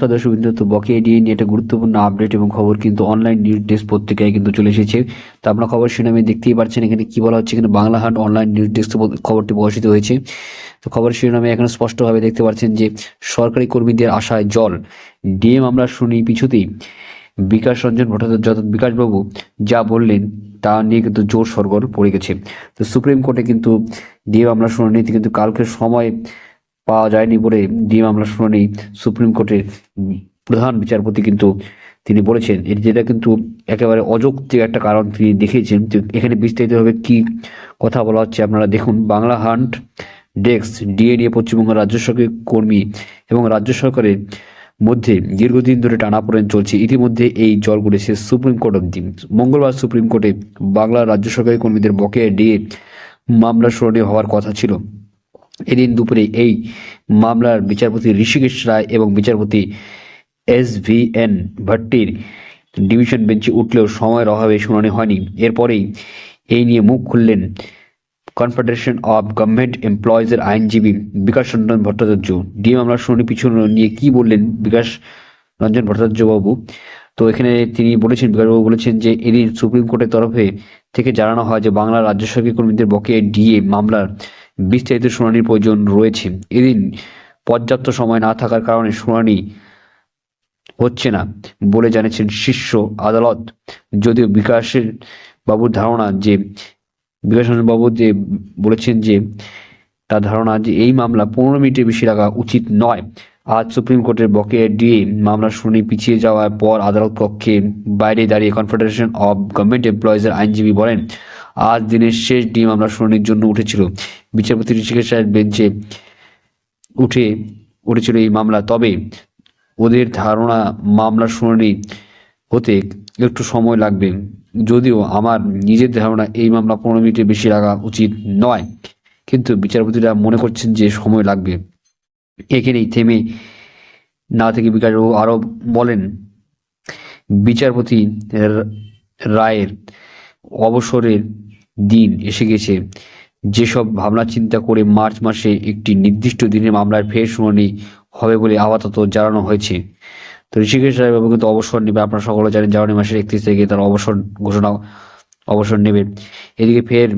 নমস্কার দর্শক বিন্দু, তো বকেয়া ডিএ নিয়ে একটা গুরুত্বপূর্ণ আপডেট এবং খবর কিন্তু অনলাইন নিউজ ডেস্ক পত্রিকায় কিন্তু চলে এসেছে। তো আপনার খবর শিরোনামে দেখতেই পাচ্ছেন, এখানে কি বলা হচ্ছে? এখানে বাংলা হাট অনলাইন নিউজ ডেস্ক খবরটি প্রকাশিত হয়েছে। তো খবর শিরোনামে এখানে স্পষ্টভাবে দেখতে পাচ্ছেন যে, সরকারি কর্মীদের আশায় জল। ডিএম আমরা শুনি পিছুতেই। বিকাশ রঞ্জন ভট্টাচার্য অর্থাৎ বিকাশবাবু যা বললেন, তা নিয়ে কিন্তু জোর সরগর পড়ে গেছে। তো সুপ্রিম কোর্টে কিন্তু ডিএম আমরা শুনে শুনানিতে কিন্তু কালকে সময় পাওয়া যায়নি বলে ডিএম মামলা শুনানি সুপ্রিম কোর্টের প্রধান বিচারপতি কিন্তু তিনি বলেছেন। এটি যেটা কিন্তু একেবারে অযৌক্তিক একটা কারণ তিনি দেখিয়েছেন এখানে বিস্তারিতভাবে কি কথা বলা হচ্ছে আপনারা দেখুন। বাংলা হান্ট, ডেস্ক ডিএ নিয়ে পশ্চিমবঙ্গ রাজ্য সরকারের কর্মী এবং রাজ্য সরকারের মধ্যে দীর্ঘদিন ধরে টানাপোড়েন চলছে। ইতিমধ্যে এই জল গড়েছে সুপ্রিম কোর্ট অব্দি মঙ্গলবার সুপ্রিম কোর্টে বাংলা রাজ্য সরকারি কর্মীদের বকেয়া ডিএ মামলা শুনানি হওয়ার কথা ছিল। এদিন দুপুরে এই মামলার বিচারপতি ঋষিকেশ রায় এবং বিচারপতি এস ভি এন ভট্টির ডিভিশন বেঞ্চে উঠলেও সময়ের অভাবে শুনানি হয়নি। এরপরেই এই নিয়ে মুখ খুললেন কনফেডারেশন অফ গভর্নমেন্ট এমপ্লয়িজের আইনজীবী বিকাশ রঞ্জন ভট্টাচার্য। ডিএ মামলার শুনানি পিছনে নিয়ে কি বললেন বিকাশ রঞ্জন ভট্টাচার্য বাবু তো এখানে তিনি বলেছেন, বিকাশবাবু বলেছেন যে এদিন সুপ্রিম কোর্টের তরফে থেকে জানানো হয় যে বাংলা রাজ্য সরকারি কর্মীদের বকেয়া ডিএ মামলার বিস্তারিত শুনানির প্রয়োজন রয়েছে। এদিন পর্যাপ্ত সময় না থাকার কারণে শুনানি হচ্ছে না বলে জানিয়েছেন শীর্ষ আদালত। যদিও বিকাশের বাবুর ধারণা যে বিকাশ বাবু যে বলেছেন যে, তার ধারণা যে এই মামলা পনেরো মিনিটের বেশি রাখা উচিত নয়। আজ সুপ্রিম কোর্টের বকেয়া ডিএ মামলার শুনানি পিছিয়ে যাওয়ার পর আদালত কক্ষে বাইরে দাঁড়িয়ে কনফেডারেশন অব গভর্নমেন্ট এমপ্লয়িজের আইনজীবী বলেন আজ দিনের শেষ ডিম মামলা শুনানির জন্য উঠেছিল। বিচারপতি ঋষিকেশ বেঞ্চে উঠে উঠেছিল এই মামলা। তবে ওদের ধারণা মামলা শুনানি হতে একটু সময় লাগবে। যদিও আমার নিজের ধারণা এই মামলা পনেরো মিনিটে বেশি রাখা উচিত নয়। কিন্তু বিচারপতিরা মনে করছেন যে সময় লাগবে। এখানেই থেমে না থেকে বিকাশবাবু আরও বলেন, বিচারপতি রায়ের অবসরের দিন এসে গেছে। যেসব ভাবনা চিন্তা করে মার্চ মাসে একটি নির্দিষ্ট দিনে মামলার ফের শুনানি হবে বলে আপাতত জানানো হয়েছে। তো ঋষিকেশ রায়বাবু কিন্তু অবসর নেবে, আপনারা সকলে জানেন জানুয়ারি মাসের একত্রিশ তারিখে তার অবসর ঘোষণা, অবসর নেবে। এদিকে ফের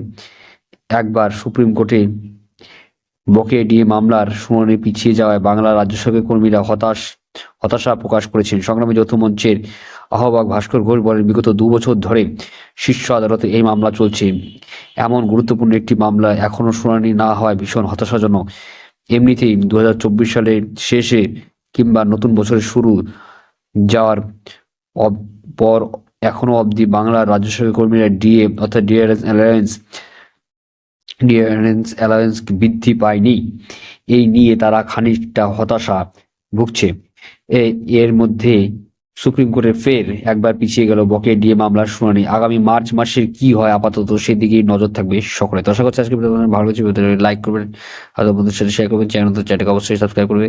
একবার সুপ্রিম কোর্টে বকেয়া ডিএ মামলার শুনানি পিছিয়ে যাওয়ায় বাংলা রাজ্য সরকারি কর্মীরা হতাশ। হতাশা প্রকাশ করেছেন সংগ্রামী যৌথ মঞ্চের আহ্বায়ক ভাস্কর ঘোষ বলেন, বিগত দু বছর ধরে শীর্ষ আদালতে এই মামলা চলছে। এমন গুরুত্বপূর্ণ একটি মামলা এখনও শুনানি না হওয়ায় ভীষণ হতাশাজনক। এমনিতেই দু সালের শেষে কিংবা নতুন বছরের শুরু যাওয়ার পর এখনও অবধি বাংলার রাজ্য সরকারি কর্মীরা ডিএ অর্থাৎ ডিআরএস অ্যালায়েন্স ডিআরএস অ্যালায়েন্স বৃদ্ধি পায়নি। এই নিয়ে তারা খানিকটা হতাশা ভুগছে। এর মধ্যে সুপ্রিম কোর্টে ফের একবার পিছিয়ে গেল বকে ডিএ মামলার শুনানি। আগামী মার্চ মাসের কি হয় আপাতত সেদিকেই নজর থাকবে সকলে। তো আশা আজকে ভালো লাগছে লাইক করবেন, আর বন্ধুদের সাথে শেয়ার করবেন, চ্যানেল তো চ্যানেলকে অবশ্যই সাবস্ক্রাইব করবে।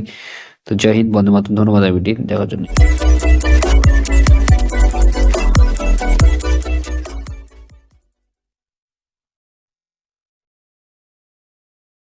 তো জয় হিন্দ বন্ধু মাধ্যম ধন্যবাদ ভিডিও দেখার জন্য।